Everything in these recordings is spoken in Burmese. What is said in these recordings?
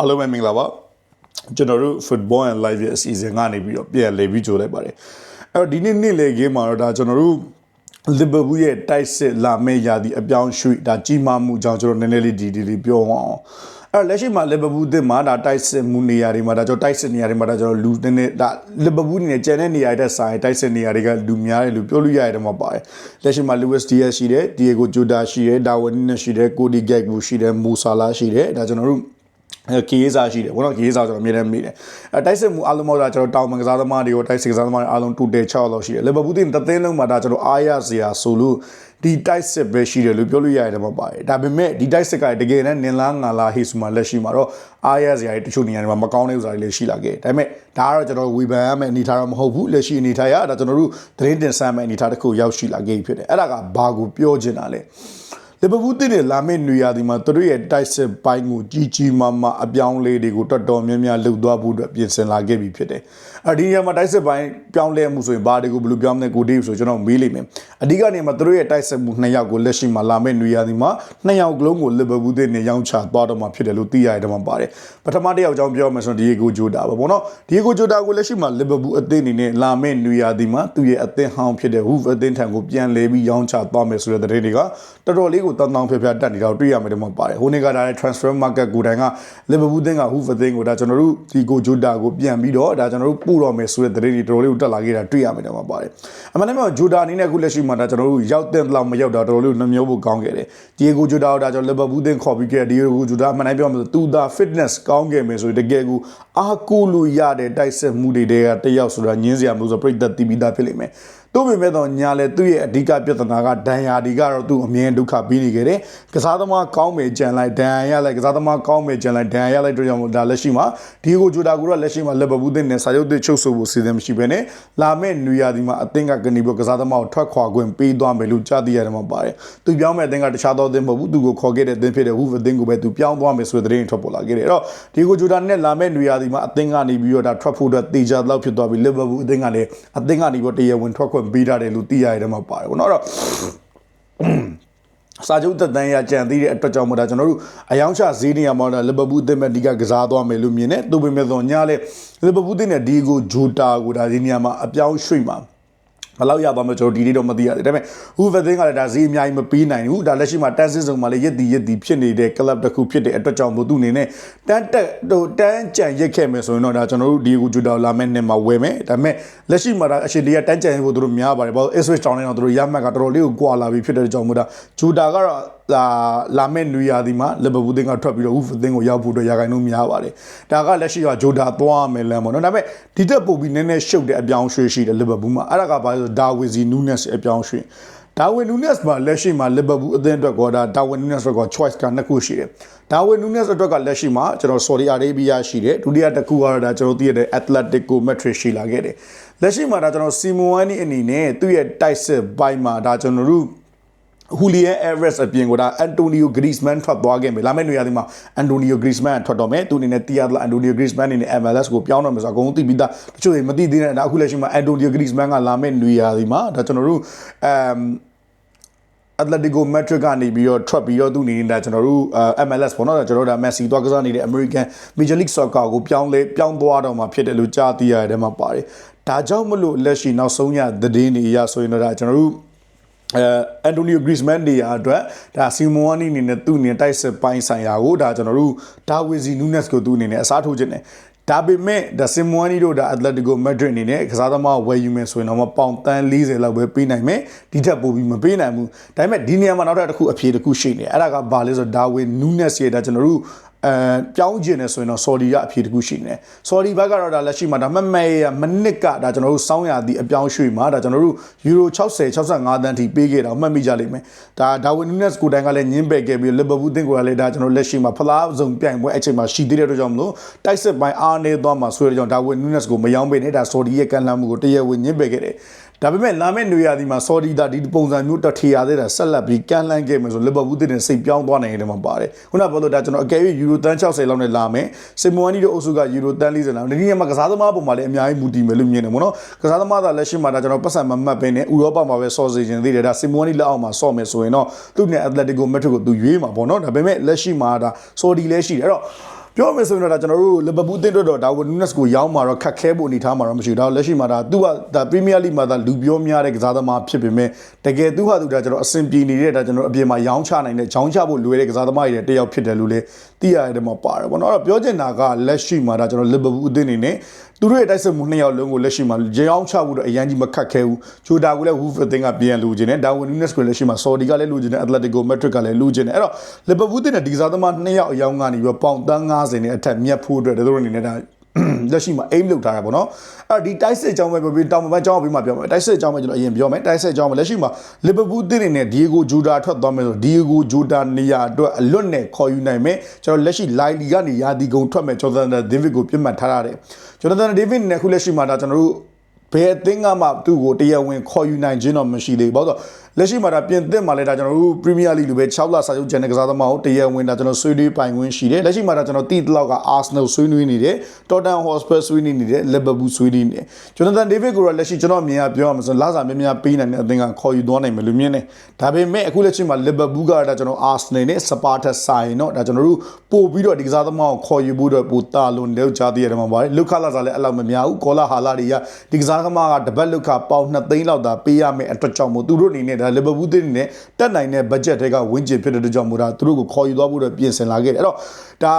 အားလုံးပဲမင်္ဂလာပါကျွန်တော်တို့ football and live ရဲ့အစီအစဉ်ကနေပြီးတော့ပြန်လည်ပြီးကြိုလိုက်ပါတယ်အဲ့တော့ဒီနေ့နေ့လည်ခင်းမှာတော့ဒါကျွန်တော်တို့လီဗာပူးရဲ့တိုက်စစ်လာမယ့်ရာသီအပြောင်းရွှေ့ဒါကြီးမားမှုကြောင့်ကျွန်တော်နည်းနည်းလေးဒီဒီလေးပြောအောင်အဲ့တော့လက်ရှိမှာလီဗာပူးအသင်းမှာဒါတိုက်စစ်မှုနေရာတွေမှာဒါကျွန်တော်တိုက်စစ်နေရာတွေမှာဒါကျွန်တော်လူနည်းနည်းဒါလီဗာပူးနေနဲ့ကျန်တဲ့နေရာတွေတက်ဆိုင်တိုက်စစ်နေရာတွေကလူများတယ်လို့ပြောလို့ရတယ်မှာပါတယ်လက်ရှိမှာ Luis Diaz ရှိတယ် Diego Jota ရှိတယ် Darwin Núñez ရှိတယ် Cody Gakpo ရှိတယ် Mo Salah ရှိတယ်ဒါကျွန်တော်တို့အဲ ကေးစားရှိတယ်ဘောနော်ကေးစားကျွန်တော်အမြဲတမ်းမေးတယ်အဲတိုက်စစ်မှုအားလုံးပေါ့ဒါကျွန်တော်တောင်မန်ကစားသမားတွေကိုတိုက်စစ်ကစားသမားတွေအားလုံးတူတယ်6လောက်ရှိတယ်လီဗာပူးတင်တသင်းလုံးမှာဒါကျွန်တော်အားရစရာဆိုလို့ဒီတိုက်စစ်ပဲရှိတယ်လို့ပြောလို့ရတယ်မှာပါတယ်ဒါပေမဲ့ဒီတိုက်စစ်ကတကယ်တမ်းနင်လားငါလားဟေ့ဆိုမှလက်ရှိမှာတော့အားရစရာတွေတချို့နေရာတွေမှာမကောင်းတဲ့ဥစ္စာတွေလည်းရှိလာခဲ့ဒါပေမဲ့ဒါကတော့ကျွန်တော်ဝေဖန်ရမယ့်အနေအထားတော့မဟုတ်ဘူးလက်ရှိအနေအထားရဒါကျွန်တော်တို့သတင်းတင်ဆက်မယ့်အနေအထားတစ်ခုရောက်ရှိလာခဲ့ပြီဖြစ်တယ်အဲ့ဒါကဘာကိုပြောချင်တာလဲ လီဗာပူးတင်တဲ့လာမယ့်နေရာဒီမှာသူတို့ရဲ့တိုက်စစ်ပိုင်းကိုကြီးကြီးမားမားအပြောင်းအလဲတွေကိုတော်တော်များများလှုပ်သွားဖို့အတွက်ပြင်ဆင်လာခဲ့ပြီဖြစ်တယ်။အဲဒီနေရာမှာတိုက်စစ်ပိုင်းပြောင်းလဲမှုဆိုရင်ဘာတွေကိုဘယ်လိုပြောင်းလဲကိုဒေးဆိုကျွန်တော်မေးလိမ့်မယ်။အဓိကနေမှာသူတို့ရဲ့တိုက်စစ်မှုနှစ်ယောက်ကိုလက်ရှိမှာလာမယ့်နေရာဒီမှာနှစ်ယောက်လုံးကိုလီဗာပူးတင်နဲ့ရောင်းချသွားတော့မှာဖြစ်တယ်လို့သိရတယ်မှာပါတယ်။ပထမတစ်ယောက်ကြောင့်ပြောမယ်ဆိုရင်ဒီယေဂိုဂျိုတာပါပေါ့နော်။ဒီယေဂိုဂျိုတာကိုလက်ရှိမှာလီဗာပူးအသင်းအနေနဲ့လာမယ့်နေရာဒီမှာသူ့ရဲ့အသင်းဟောင်းဖြစ်တဲ့ဟူဖအသင်းထံကိုပြန်လဲပြီးရောင်းချသွားမယ်ဆိုတဲ့သတင်းတွေကတော်တော်လေးကိုတန်းတောင်းဖျက်ဖျက်တက်နေတာကိုတွေ့ရမယ်တော့မှာပါတယ်။ဟိုနေ့ကဒါလည်း transfer market ကိုတိုင်ကလီဗာပူးသင်းကဟူဖအသင်းကိုဒါကျွန်တော်တို့ဒီကိုဂျိုတာကိုပြန်ပြီးတော့ဒါကျွန်တော်တို့ပို့တော့မယ်ဆိုတဲ့သတင်းတွေတော်တော်လေးကိုတက်လာခဲ့တာတွေ့ရမယ်တော့မှာပါတယ်။အမှန်တမ်းဂျိုတာအနေနဲ့အခုလက်ရှိမှာဒါကျွန်တော်တို့ရောက်တဲ့လောက်မရောက်တာတော်တော်လေးနှမျိုးဖို့ကောင်းခဲ့တယ်။ဒီကိုဂျိုတာကိုဒါကျွန်တော်လီဗာပူးသင်းခေါ်ပြီးခဲ့ဒီကိုဂျိုတာအမှန်တမ်းပြောမှဆိုသူသာ fitness ကောင်းခဲ့မယ်ဆိုရင်တကယ်ကိုအားကိုးလို့ရတဲ့တိုက်ဆက်မှုတွေတည်းကတယောက်ဆိုတာညင်းစရာမလို့ဆိုပြိသက်တီးပြီးသားဖြစ်လိမ့်မယ်။ တို့ပေမဲ့တော့ညာလဲသူ့ရဲ့အဓိကပြဿနာကဒဏ်ရာဒီကတော့သူ့အမြင်ဒုက္ခပြီးနေခဲ့တယ်။ကစားသမားကောင်းမယ်ကြံလိုက်ဒဏ်ရာရလိုက်ကစားသမားကောင်းမယ်ကြံလိုက်ဒဏ်ရာရလိုက်တို့ကြောင့်ဒါလက်ရှိမှာဒီကိုဂျူတာကူတော့လက်ရှိမှာလက်ဘဘူးတင်နဲ့စာရုပ်တွေချုပ်ဆိုဖို့စီစဉ်မရှိဘဲနဲ့လာမယ့်နွေရာသီမှာအသင်းကကနေပြီးကစားသမားကိုထွက်ခွာခွင့်ပေးသွားမယ်လို့ကြားသိရတယ်မှာပါတယ်။သူပြောင်းမဲ့အသင်းကတခြားသောအသင်းမဟုတ်ဘူးသူကိုခေါ်ခဲ့တဲ့အသင်းဖြစ်တဲ့ဟူဖအသင်းကိုပဲသူပြောင်းသွားမယ်ဆိုတဲ့သတင်းထွက်ပေါ်လာခဲ့တယ်။အဲ့တော့ဒီကိုဂျူတာနဲ့လာမယ့်နွေရာသီမှာအသင်းကနေပြီးတော့ဒါထွက်ဖို့အတွက်တေချာလောက်ဖြစ်သွားပြီးလီဗာပူးအသင်းကလည်းအသင်းကနေပြီးတော့တရားဝင်ထွက်ခွင့်ပေးထားတယ်လို့သိရတယ်မှာပါတယ်ဘောနော်အဲ့တော့စာချုပ်သက်တမ်းရကြံသေးတဲ့အတွက်ကြောင့်မို့ဒါကျွန်တော်တို့အယောင်ချဈေးနေရာမှာလီဗာပူးအသင်းမဲ့ဒီကကစားသွားမယ်လို့မြင်တယ်သူပေမဲ့တော့ညာလေလီဗာပူးအသင်းနဲ့ဒီကိုဂျိုတာကိုဒါဒီနေရာမှာအပြောင်းရွှေ့မှာ ဘယ်လောက်ရပါမလဲကျွန်တော်ဒီနေ့တော့မသိရတယ်ဒါပေမဲ့ဟူဗသင်းကလည်းဒါဈေးအများကြီးမပေးနိုင်ဘူးဒါလက်ရှိမှာတန်းစစ်စုံမှာလည်းရက်တီရက်တီဖြစ်နေတဲ့ကလပ်တစ်ခုဖြစ်တဲ့အတွက်ကြောင့်မို့သူအနေနဲ့တန်းတက်ဟိုတန်းကြံရက်ခဲ့မယ်ဆိုရင်တော့ဒါကျွန်တော်တို့ဒီကိုဂျူတာလာမယ့်နှစ်မှာဝယ်မယ်ဒါပေမဲ့လက်ရှိမှာဒါအရှင်တွေကတန်းကြံဖို့သူတို့များပါတယ်ဘာလို့ Switch တောင်းနေတော့သူတို့ရမှတ်ကတော်တော်လေးကိုကွာလာပြီဖြစ်တဲ့ကြောင့်မို့ဒါဂျူတာကတော့ လာလာမဲ့နွေရာသီမှာလီဗာပူးသင်းကထွက်ပြီးတော့ဟူဖသင်းကိုရောက်ဖို့အတွက်ရာဂိုင်နှုန်းများပါတယ်ဒါကလက်ရှိကဂျိုတာသွားမယ်လမ်းပေါ့နော်ဒါပေမဲ့ဒီတက်ပို့ပြီးနည်းနည်းရှုပ်တဲ့အပြောင်းရွှေ့ရှိတယ်လီဗာပူးမှာအဲ့ဒါကဘာလဲဆိုဒါဝီဇီနူးနက်စ်အပြောင်းရွှေ့ဒါဝင်နူးနက်စ်မှာလက်ရှိမှာလီဗာပူးအသင်းအတွက်ကဒါဒါဝင်နူးနက်စ်အတွက်က choice ကနှစ်ခုရှိတယ်ဒါဝင်နူးနက်စ်အတွက်ကလက်ရှိမှာကျွန်တော် Saudi Arabia ရှိတယ်ဒုတိယတစ်ခုကတော့ဒါကျွန်တော်သိရတဲ့ Atletico Madrid ရှိလာခဲ့တယ်လက်ရှိမှာဒါကျွန်တော် Simone အနေနဲ့သူ့ရဲ့တိုက်စစ်ဘိုင်းမှာဒါကျွန်တော်တို့ ဟူလီယန်အဲဗရက်စ်အပြင်ကဒါအန်တိုနီယိုဂရီစ်မန်ထွက်သွားခဲ့မယ်လာမယ့်နေရာဒီမှာအန်တိုနီယိုဂရီစ်မန်ထွက်တော့မယ်သူအနေနဲ့တီယာဒလာအန်တိုနီယိုဂရီစ်မန်အနေနဲ့ MLS ကိုပြောင်းတော့မယ်ဆိုတော့အကုန်လုံးသိပြီးသားတချို့တွေမသိသေးတဲ့ဒါအခုလက်ရှိမှာအန်တိုနီယိုဂရီစ်မန်ကလာမယ့်နေရာဒီမှာဒါကျွန်တော်တို့အမ်အက်တလက်တီကိုမက်ထရစ်ကနေပြီးတော့ထွက်ပြီးတော့သူအနေနဲ့ကျွန်တော်တို့ MLS ပေါ့နော်ကျွန်တော်တို့ဒါမက်ဆီသွားကစားနေတဲ့ American Major League Soccer ကိုပြောင်းလဲပြောင်းသွားတော့မှာဖြစ်တယ်လို့ကြားသိရတဲ့မှာပါတယ်ဒါကြောင့်မလို့လက်ရှိနောက်ဆုံးရသတင်းတွေအရဆိုရင်တော့ဒါကျွန်တော်တို့ အဲအန်တိုနီယိုဂရစ်မန်နေရာအတွက်ဒါစီမိုဝါနီအနေနဲ့သူ့အနေနဲ့တိုက်စစ်ပိုင်းဆိုင်ရာကိုဒါကျွန်တော်တို့ဒါဝီဇီနူးနက်စ်ကိုသူ့အနေနဲ့အစားထိုးခြင်းတယ်ဒါပေမဲ့ဒါစီမိုဝါနီတို့ဒါအက်တလက်တီကိုမက်ဒရစ်အနေနဲ့ကစားသမားဝယ်ယူမယ်ဆိုရင်တော့ပေါင်တန်း40လောက်ပဲပေးနိုင်မယ်ဒီထက်ပိုပြီးမပေးနိုင်ဘူးဒါပေမဲ့ဒီနေရာမှာနောက်ထပ်တစ်ခုအဖြေတစ်ခုရှိနေတယ်အဲ့ဒါကဘာလဲဆိုတော့ဒါဝီနူးနက်စ်ရဲ့ဒါကျွန်တော်တို့ အဲပြောင်းကျင်နေဆိုရင်တော့ Saudi ကအဖြေတခုရှိနေတယ် Saudi ဘက်ကတော့ဒါလက်ရှိမှာဒါမမဲရမနစ်ကဒါကျွန်တော်တို့စောင်းရသည့်အပြောင်းရွှေ့မှာဒါကျွန်တော်တို့ Euro 60 65တန်းထိပေးခဲ့တာမှတ်မိကြလိမ့်မယ်ဒါဒါဝင်နူးနက်စ်ကိုတိုင်ကလည်းညင်းပယ်ခဲ့ပြီး Liverpool တင်ကိုလည်းဒါကျွန်တော်လက်ရှိမှာဖလားစုံပြိုင်ပွဲအချိန်မှာရှိသေးတဲ့အတွက်ကြောင့်မလို့တိုက်စစ်ပိုင်းအားနေသွားမှာဆိုတဲ့ကြောင့်ဒါဝင်နူးနက်စ်ကိုမယောင်းပေးနဲ့ဒါ Saudi ရဲ့ကန်လမ်းမှုကိုတရဝညင်းပယ်ခဲ့တယ် ဒါပေမဲ့လာမယ့်နွေရာသီမှာဆော်ဒီဒါဒီပုံစံမျိုးတထေရသေးတာဆက်လက်ပြီးကန်လန်းခဲ့မယ်ဆိုလီဗာပူးတင်စိတ်ပြောင်းသွားနိုင်တယ်မှာပါတယ်ခုနကပြောလို့ဒါကျွန်တော်အကယ်၍ယူရိုတန်း60လောက်နဲ့လာမယ်စင်မွန်နီတို့အုပ်စုကယူရိုတန်း40လောက်ဒီနေ့မှာကစားသမားပုံမှာလည်းအများကြီးမူတည်မယ်လို့မြင်တယ်ပေါ့နော်ကစားသမားသာလက်ရှိမှာဒါကျွန်တော်ပတ်စံမမှတ်ပဲနဲ့ဥရောပမှာပဲဆော့စေခြင်းသေးတယ်ဒါစင်မွန်နီလက်အောက်မှာဆော့မယ်ဆိုရင်တော့သူ့နဲ့အက်တလက်တီကိုမက်ထရစ်ကိုသူရွေးမှာပေါ့နော်ဒါပေမဲ့လက်ရှိမှာဒါဆော်ဒီလည်းရှိတယ်အဲ့တော့ ပြောမယ်ဆိုရင်တော့ဒါကျွန်တော်တို့လီဗာပူးအသင်းတို့တော့ဒါဝင်နူးနက်စ်ကိုရောင်းမှာတော့ခက်ခဲဖို့အနေထားမှာတော့မရှိဘူးဒါလက်ရှိမှာဒါသူကဒါပရီးမီးယားလိမှာဒါလူပြောများတဲ့ကစားသမားဖြစ်ပေမဲ့တကယ်သူဟာသူဒါကျွန်တော်အဆင်ပြေနေတဲ့ဒါကျွန်တော်အပြင်မှာရောင်းချနိုင်တဲ့ရောင်းချဖို့လွယ်တဲ့ကစားသမားတွေတယောက်ဖြစ်တယ်လို့လေသိရတယ်မှာပါတယ်ပေါ့နော်အဲ့တော့ပြောချင်တာကလက်ရှိမှာဒါကျွန်တော်လီဗာပူးအသင်းအနေနဲ့ သူတို့ရဲ့တိုက်စစ်မှုနှစ်ယောက်လုံးကိုလက်ရှိမှာရေအောင်ချဖို့တော့အရန်ကြီးမခက်ခဲဘူးဂျိုတာကိုလည်းဝူဖအသင်းကပြန်လူခြင်းနဲ့ဒါဝင်နူးနက်စ်ကိုလက်ရှိမှာဆော်ဒီကလည်းလူခြင်းနဲ့အက်တလက်တီကိုမက်ထရစ်ကလည်းလူခြင်းနဲ့အဲ့တော့လီဗာပူးအသင်းနဲ့ဒီကစားသမားနှစ်ယောက်အယောင်ကနေပြီးတော့ပေါင်တန်း90နဲ့အထက်မြတ်ဖို့အတွက်တို့အနေနဲ့ဒါ လက်ရှိမှာ aim လုပ်ထားတာပေါ့နော်အဲ့ဒီတိုက်စစ်အကြောင်းပဲပြောပြီးတောင်ပန်းအကြောင်းပြီးမှပြောမယ်တိုက်စစ်အကြောင်းပဲကျွန်တော်အရင်ပြောမယ်တိုက်စစ်အကြောင်းပဲလက်ရှိမှာလီဗာပူးတင်းနေနဲ့ဒီယိုဂိုဂျူတာထွက်သွားမယ်ဆိုဒီယိုဂိုဂျူတာနေရာအတွက်အလွတ်နဲ့ခေါ်ယူနိုင်မယ်ကျွန်တော်လက်ရှိလိုင်လီကနေယာဒီဂုံထွက်မယ်ဂျော်ဒန်ဒေးဗစ်ကိုပြတ်မှတ်ထားရတယ်ဂျော်ဒန်ဒေးဗစ်နဲ့ခုလက်ရှိမှာဒါကျွန်တော်တို့ဘယ်အသင်းကမှသူ့ကိုတရားဝင်ခေါ်ယူနိုင်ခြင်းတော့မရှိသေးဘူး။ဘာလို့လဲဆို လက်ရှိမှာဒါပြင်သစ်မှာလည်းဒါကျွန်တော်တို့ Premier League လိုပဲ6လစာချုပ်ကျန်တဲ့ကစားသမားကိုတရားဝင်ဒါကျွန်တော်ဆွေးနွေးပိုင်ခွင့်ရှိတယ်။လက်ရှိမှာဒါကျွန်တော်တီတလောက်က Arsenal ဆွေးနွေးနေတယ်။ Tottenham Hotspur ဆွေးနွေးနေတယ်။ Liverpool ဆွေးနွေးနေတယ်။ Jonathan David ကိုတော့လက်ရှိကျွန်တော်အမြင်ကပြောရမှာဆိုလာစာများများပေးနိုင်တဲ့အသင်းကခေါ်ယူသွားနိုင်မယ်လို့မြင်တယ်။ဒါပေမဲ့အခုလက်ရှိမှာ Liverpool ကဒါကျွန်တော် Arsenal နဲ့ Spurs ထက်ဆိုင်တော့ဒါကျွန်တော်တို့ပို့ပြီးတော့ဒီကစားသမားကိုခေါ်ယူဖို့တော့ပိုတာလွန်တဲ့ကြားသိရတယ်မှာပါတယ်။လုခလာစာလည်းအဲ့လောက်မများဘူး။ကောလာဟာလာတွေကဒီကစားသမားကတပတ်လုခပေါင်2သိန်းလောက်သာပေးရမယ်အတွက်ကြောင့်မို့သူတို့အနေနဲ့ဒါ Liverpool တင်းအနေနဲ့တက်နိုင်တဲ့ budget တွေကဝင်းကျင်ဖြစ်တဲ့အတွက်ကြောင့်မို့ဒါသူတို့ကိုခေါ်ယူသွားဖို့တော့ပြင်ဆင်လာခဲ့တယ်။အဲ့တော့ဒါ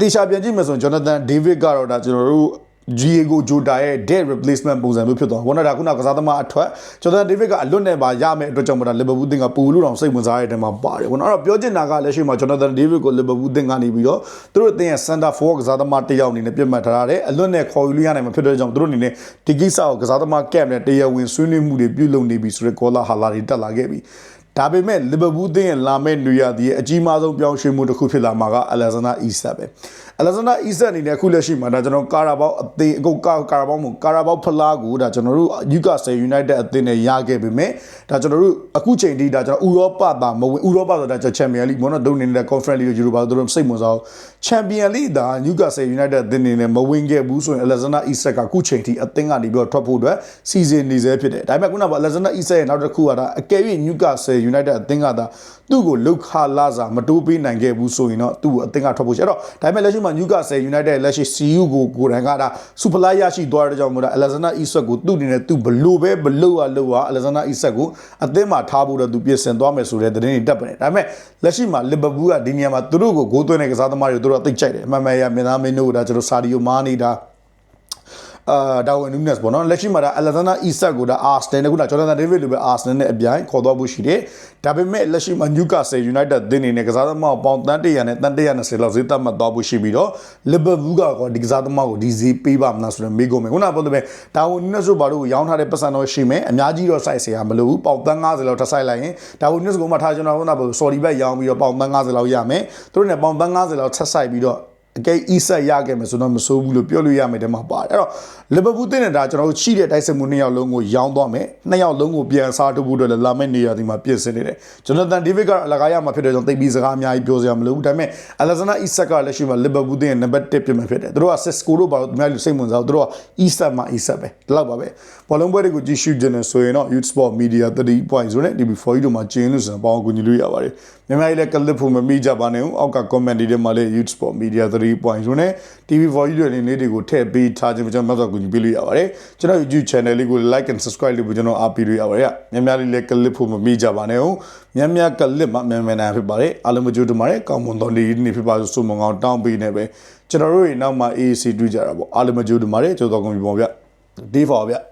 တေချာပြန်ကြည့်မယ်ဆိုရင် Jonathan David ကတော့ဒါကျွန်တော်တို့ Diego Jota ရဲ့ dead replacement ပုံစံမျိုးဖြစ်သွား။ဝန်နာဒါခုနကစားသမားအထွက် Jonathan David ကအလွတ်နဲ့ပါရမယ်အတွက်ကြောင့်မို့ဒါ Liverpool တင်ကပူလို့တောင်စိတ်ဝင်စားရတဲ့မှာပါတယ်။ဝန်နာတော့ပြောချင်တာကလက်ရှိမှာ Jonathan David ကို Liverpool တင်ကနေပြီးတော့သူတို့တင်ရဲ့ center forward ကစားသမားတစ်ယောက်အနေနဲ့ပြတ်မှတ်ထားတယ်။အလွတ်နဲ့ခေါ်ယူလို့ရနိုင်မှာဖြစ်တဲ့ကြောင့်သူတို့အနေနဲ့ဒီကိစ္စကိုကစားသမား camp နဲ့တရားဝင်ဆွေးနွေးမှုတွေပြုလုပ်နေပြီဆိုတဲ့ goal ဟာလာတွေတက်လာခဲ့ပြီ။ ဒါပေမဲ့လီဗာပူးသင်းရဲ့လာမဲ့နေရာဒီအကြီးမားဆုံးပြောင်းရွှေ့မှုတစ်ခုဖြစ်လာမှာကအလက်ဇန်နာအီဆက်ပဲအလက်ဇန်နာအီဆက်အနေနဲ့အခုလက်ရှိမှာဒါကျွန်တော်ကာရာဘောက်အသင်းအခုကာကာရာဘောက်မို့ကာရာဘောက်ဖလားကိုဒါကျွန်တော်တို့ယူကာဆယ်ယူနိုက်တက်အသင်းနဲ့ရခဲ့ပေမဲ့ဒါကျွန်တော်တို့အခုချိန်ထိဒါကျွန်တော်ဥရောပသားမဝင်ဥရောပဆိုတာကျွန်တော်ချန်ပီယံလိဘောနော်ဒုနေနေတဲ့ conference league ယူရိုပါတို့စိတ်ဝင်စားချန်ပီယံလိဒါယူကာဆယ်ယူနိုက်တက်အသင်းနေနဲ့မဝင်ခဲ့ဘူးဆိုရင်အလက်ဇန်နာအီဆက်ကအခုချိန်ထိအသင်းကနေပြီးတော့ထွက်ဖို့အတွက်စီစဉ်နေစေဖြစ်တယ်ဒါပေမဲ့ခုနကအလက်ဇန်နာအီဆက်ရဲ့နောက်တစ်ခုကဒါအကယ်၍ယူကာဆယ်ယူနိုက်တက်အသင်းကဒါသူ့ကိုလောက်ခလာစာမတိုးပေးနိုင်ခဲ့ဘူးဆိုရင်တော့သူ့ကိုအသင်းကထွက်ဖို့ရှိအဲ့တော့ဒါပေမဲ့လက်ရှိမှာနျူကာဆယ်ယူနိုက်တက်လက်ရှိ CU ကိုကိုယ်တိုင်ကဒါစူပလာရရှိသွားတဲ့ကြောင့်မို့ဒါအလက်ဇန်နာအီဆက်ကိုသူ့အနေနဲ့သူဘလို့ပဲဘလို့ရလို့ရအလက်ဇန်နာအီဆက်ကိုအသင်းမှာထားဖို့တော့သူပြင်ဆင်သွားမယ်ဆိုတဲ့သတင်းတွေတက်ပါတယ်ဒါပေမဲ့လက်ရှိမှာလီဗာပူးကဒီနေရာမှာသူတို့ကိုဂိုးသွင်းတဲ့ကစားသမားတွေသူတို့ကသိကြိုက်တယ်အမှန်မှန်ရမြင်သားမင်းတို့ကဒါကျွန်တော်စာဒီယိုမားနေတာ အာဒါဝင်နူးနက်စ်ပေါ့နော်လက်ရှိမှာဒါအလက်ဇန်နာအီဆက်ကိုဒါအာစနယ်နဲ့ခုနဂျော်ဒန်ဒေးဗစ်လိုပဲအာစနယ်နဲ့အပြိုင်ခေါ်သွားဖို့ရှိတယ်ဒါပေမဲ့လက်ရှိမှာနျူကာဆယ်ယူနိုက်တက်တင်းနေနဲ့ကစားသမားပေါင်တန်း100နဲ့တန်း120လောက်ဈေးသတ်မှတ်သွားဖို့ရှိပြီးတော့လီဗာပူးကတော့ဒီကစားသမားကိုဒီဈေးပေးပါမလားဆိုတော့မေးကုန်မယ်ခုနကပြောတဲ့ဒါဝင်နူးနက်စ်တို့ဘာလို့ရောင်းထားတဲ့ပတ်စံတော့ရှိမယ်အများကြီးတော့စိုက်เสียမလို့ဘူးပေါင်တန်း90လောက်ထပ်စိုက်လိုက်ရင်ဒါဝင်နူးနက်စ်ကိုမှထားကျွန်တော်ခုနကပြောဆော်ဒီဘက်ရောင်းပြီးတော့ပေါင်တန်း90လောက်ရမယ်သူတို့နဲ့ပေါင်တန်း90လောက်ထပ်စိုက်ပြီးတော့ အကဲအီဆက်ရခဲ့မယ်ဆိုတော့မဆိုးဘူးလို့ပြောလို့ရမယ်တဲ့မှာပါတယ်အဲ့တော့လီဗာပူးတင်းနေတာကျွန်တော်တို့ရှိတဲ့တိုက်စစ်မှုနှစ်ယောက်လုံးကိုရောင်းသွားမယ်နှစ်ယောက်လုံးကိုပြန်စားထုတ်ဖို့အတွက်လည်းလာမယ့်နေရာဒီမှာပြင်ဆင်နေတယ်ဂျွန်နသန်ဒေးဗစ်ကအလကားရမှာဖြစ်တဲ့ကြောင့်သိပြီးစကားအများကြီးပြောစရာမလိုဘူးဒါပေမဲ့အလက်ဇနာအီဆက်ကလက်ရှိမှာလီဗာပူးတင်းရဲ့နံပါတ်1ပြင်မှာဖြစ်တယ်သူတို့ကစစ်ကိုတို့ဘာလို့အများကြီးစိတ်ဝင်စားသူတို့ကအီဆက်မှာအီဆက်ပဲဒီလောက်ပါပဲဘောလုံးပွဲတွေကိုကြည့်ရှုကြနေဆိုရင်တော့ Youth Sport Media 30.0နဲ့ DB4 တို့မှာကျင်းလို့ဆိုရင်ပေါင်းကူညီလို့ရပါတယ်မြန်မာပြည်လည်းကလစ်ဖို့မမိကြပါနဲ့ဦးအောက်က comment တွေထဲမှာလည်း Youth Sport Media 3.0နဲ့ TV4 တွေလေးလေးတွေကိုထည့်ပေးထားခြင်းကျွန်တော်မှတ်တော့ကူညီပေးလို့ရပါတယ်ကျွန်တော် YouTube channel လေးကို like and subscribe လုပ်ပြီးကျွန်တော်အားပေးလို့ရပါတယ်မြန်မာလေးလည်းကလစ်ဖို့မမိကြပါနဲ့ဦးမြန်မာကလစ်မှာမြန်မြန်နိုင်ဖြစ်ပါတယ်အားလုံးကြိုးတမားတဲ့ကောင်းမွန်သောနေ့နေ့ဖြစ်ပါစို့မငောင်းတောင်းပေးနေပဲကျွန်တော်တို့ရဲ့နောက်မှာ AAC တွေ့ကြတာပေါ့အားလုံးကြိုးတမားတဲ့ကြိုးတော်ကုန်ပြီပေါ့ဗျ D4 ဗျ